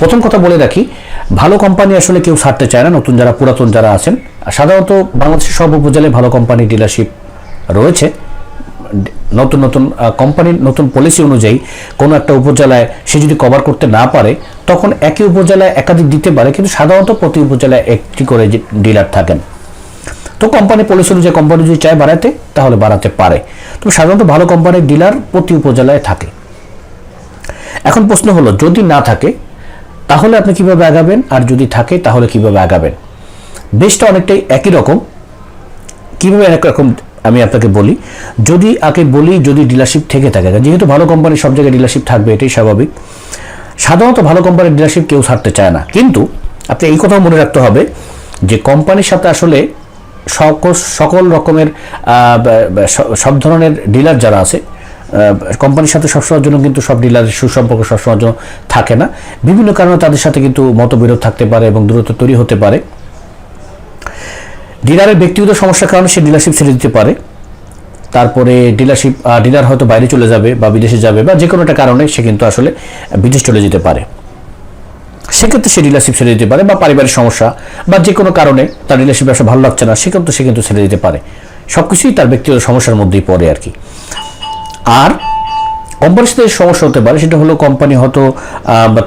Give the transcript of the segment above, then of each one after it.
প্রথম কথা বলে রাখি, ভালো কোম্পানি আসলে কেউ ছাড়তে চায় না, নতুন যারা পুরাতন যারা আছেন। সাধারণত বাংলাদেশের সব উপজেলায় ভালো কোম্পানি ডিলারশিপ রয়েছে। নতুন নতুন কোম্পানির নতুন পলিসি অনুযায়ী কোনো একটা উপজেলায় সে যদি কভার করতে না পারে, তখন একই উপজেলায় একাধিক দিতে পারে, কিন্তু সাধারণত প্রতি উপজেলায় একটি করে ডিলার থাকেন। তো কোম্পানি পলিসি অনুযায়ী কোম্পানি যদি চায় বাড়াতে, তাহলে বাড়াতে পারে। তো সাধারণত ভালো কোম্পানির ডিলার প্রতি উপজেলায় থাকে। এখন প্রশ্ন হলো, যদি না থাকে তাহলে আপনি কীভাবে আগাবেন? আর যদি থাকে, তাহলে কীভাবে আগাবেন? বেশটা অনেকটাই একই রকম। কীভাবে এক রকম আমি আপনাকে বলি, যদি আগে বলি, যদি ডিলারশিপ থেকে থাকে। যেহেতু ভালো কোম্পানির সব জায়গায় ডিলারশিপ থাকবে, এটাই স্বাভাবিক। সাধারণত ভালো কোম্পানির ডিলারশিপ কেউ ছাড়তে চায় না। কিন্তু আপনি এই কথাও মনে রাখতে হবে যে কোম্পানির সাথে আসলে সকল সকল রকমের সব ধরনের ডিলার যারা আছে কোম্পানির সাথে সবসময়ের জন্য কিন্তু সব ডিলারের সুসম্পর্ক সবসময়ের জন্য থাকে না। বিভিন্ন কারণে তাদের সাথে কিন্তু মতবিরোধ থাকতে পারে এবং দূরত্ব তৈরি হতে পারে। ডিলারের ব্যক্তিগত সমস্যার কারণে সে ডিলারশিপ ছেড়ে দিতে পারে। তারপরে ডিলারশিপ ডিলার হয়তো বাইরে চলে যাবে বা বিদেশে যাবে বা যে কোনো একটা কারণে সে কিন্তু আসলে বিদেশ চলে যেতে পারে। সেক্ষেত্রে সে ডিলারশিপ ছেড়ে দিতে পারে বা পারিবারিক সমস্যা বা যে কোনো কারণে তার ডিলারশিপ ব্যবসা ভালো লাগছে না, সেক্ষেত্রে সে কিন্তু ছেড়ে দিতে পারে। সব কিছুই তার ব্যক্তিগত সমস্যার মধ্যেই পড়ে আর কি। আর সাথে সমস্যা হতে পারে, সেটা হলো কোম্পানি হয়তো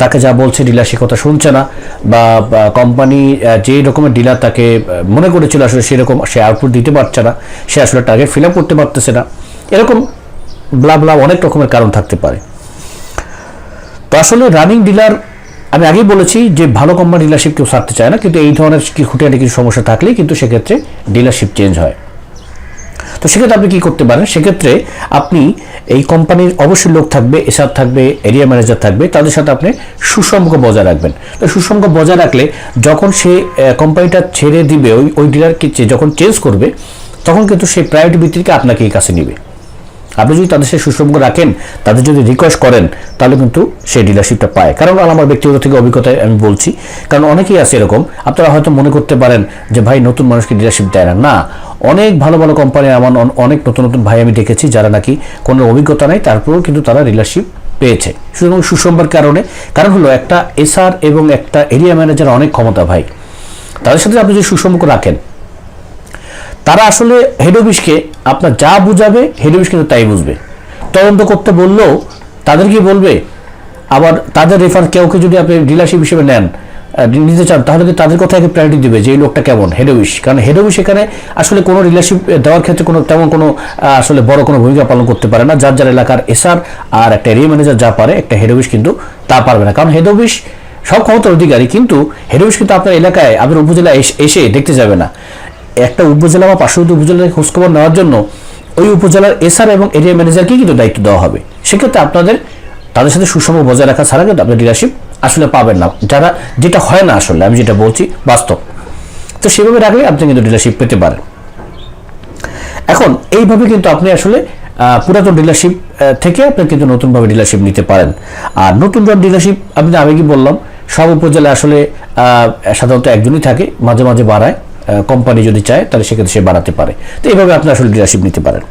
তাকে যা বলছে ডিলার সে কথা শুনছে না, বা কোম্পানি যে রকমের ডিলার তাকে মনে করেছিল আসলে সেরকম সে আউটপুট দিতে পারছে না, সে আসলে টার্গেট ফিল আপ করতে পারতেছে না। এরকম ব্লা ব্লা অনেক রকমের কারণ থাকতে পারে। তো আসলে রানিং ডিলার আমি আগেই বলেছি যে ভালো কোম্পানি ডিলারশিপ কেউ ছাড়তে চায় না, কিন্তু এই ধরনের খুঁটিয়াটি কিছু সমস্যা থাকলেই কিন্তু সেক্ষেত্রে ডিলারশিপ চেঞ্জ হয়। তো সেক্ষেত্রে আপনি কি করতে পারেন? সেক্ষেত্রে আপনি এই কোম্পানির অবশ্যই লোক থাকবে এসার থাকবে, এরিয়া ম্যানেজার থাকবে, তাদের সাথে আপনি সুসম্পর্ক বজায় রাখবেন। তো সুসম্পর্ক বজায় রাখলে যখন সে কোম্পানিটা ছেড়ে দিবে, ওই ওই ডিলারকে যখন চেঞ্জ করবে, তখন কিন্তু সেই প্রাইভেট ভিত্তিকে আপনাকে কাছে নিবে। আপনি যদি তাদের সাথে সুসম্পর্ক রাখেন, তাদের যদি রিকোয়েস্ট করেন, তাহলে কিন্তু সেই ডিলারশিপটা পায়। কারণ আমার ব্যক্তিগত থেকে অভিজ্ঞতায় আমি বলছি, কারণ অনেকেই আছে এরকম, আপনারা হয়তো মনে করতে পারেন যে, ভাই, নতুন মানুষকে ডিলারশিপ দেয় না। না, অনেক ভালো ভালো কোম্পানি আমার অন- অনেক নতুন নতুন ভাই আমি দেখেছি যারা নাকি কোনো অভিজ্ঞতা নেই, তারপরেও কিন্তু তারা ডিলারশিপ পেয়েছে। সুতরাং সুসম্পর্কের কারণে, কারণ হলো একটা এসআর এবং একটা এরিয়া ম্যানেজার অনেক ক্ষমতা ভাই। তাদের সাথে আপনি যদি সুসম্পর্ক রাখেন তারা আসলে হেড অফিসকে আপনার যা বুঝাবে, হেড অফিস কিন্তু তাই বুঝবে। তদন্ত করতে বললেও তাদের কি বলবে, আবার তাদের রেফার কেউকে যদি আপনি ডিলারশিপ হিসেবে নেন নিতে চান, তাহলে কি তাদের কথাকে প্রায়োরিটি দিবে যে এই লোকটা কেমন হেড অফিস কারণ হেড অফিস এখানে আসলে কোনো রিলেশিপ দেওয়ার ক্ষেত্রে কোনো তেমন কোনো আসলে বড় কোনো ভূমিকা পালন করতে পারে না। যার যার এলাকার এসআর আর একটা এরিয়া ম্যানেজার যা পারে, একটা হেড অফিস কিন্তু তা পারবে না। কারণ হেড অফিস সব ক্ষমতার অধিকারী, কিন্তু হেড অফিস কিন্তু আপনার এলাকায়, আপনার উপজেলায় এসে দেখতে যাবে না। একটা উপজেলা বা পার্শ্ববর্তী উপজেলার খোঁজখবর নেওয়ার জন্য ওই উপজেলার এসআর এবং এরিয়া ম্যানেজারকেই কিন্তু দায়িত্ব দেওয়া হবে। সেক্ষেত্রে আপনাদের, তাদের সাথে সুষম বজায় রাখা ছাড়া কিন্তু আপনি ডিলারশিপ আসলে পাবেন না। যারা, যেটা হয় না আসলে, আমি যেটা বলছি বাস্তব। তো সেভাবে রাখলে আপনি কিন্তু ডিলারশিপ পেতে পারেন। এখন, এইভাবে কিন্তু আপনি আসলে পুরাতন ডিলারশিপ থেকে আপনি কিন্তু নতুনভাবে ডিলারশিপ নিতে পারেন। আর নতুন ডিলারশিপ আপনি আমি কি বললাম, সব উপজেলায় আসলে সাধারণত একজনই থাকে, মাঝে মাঝে বাড়ায়। কোম্পানি যদি চায়, তাহলে সেক্ষেত্রে সে বাড়াতে পারে। তো এইভাবে আপনি আসলে ডিলারশিপ নিতে পারেন।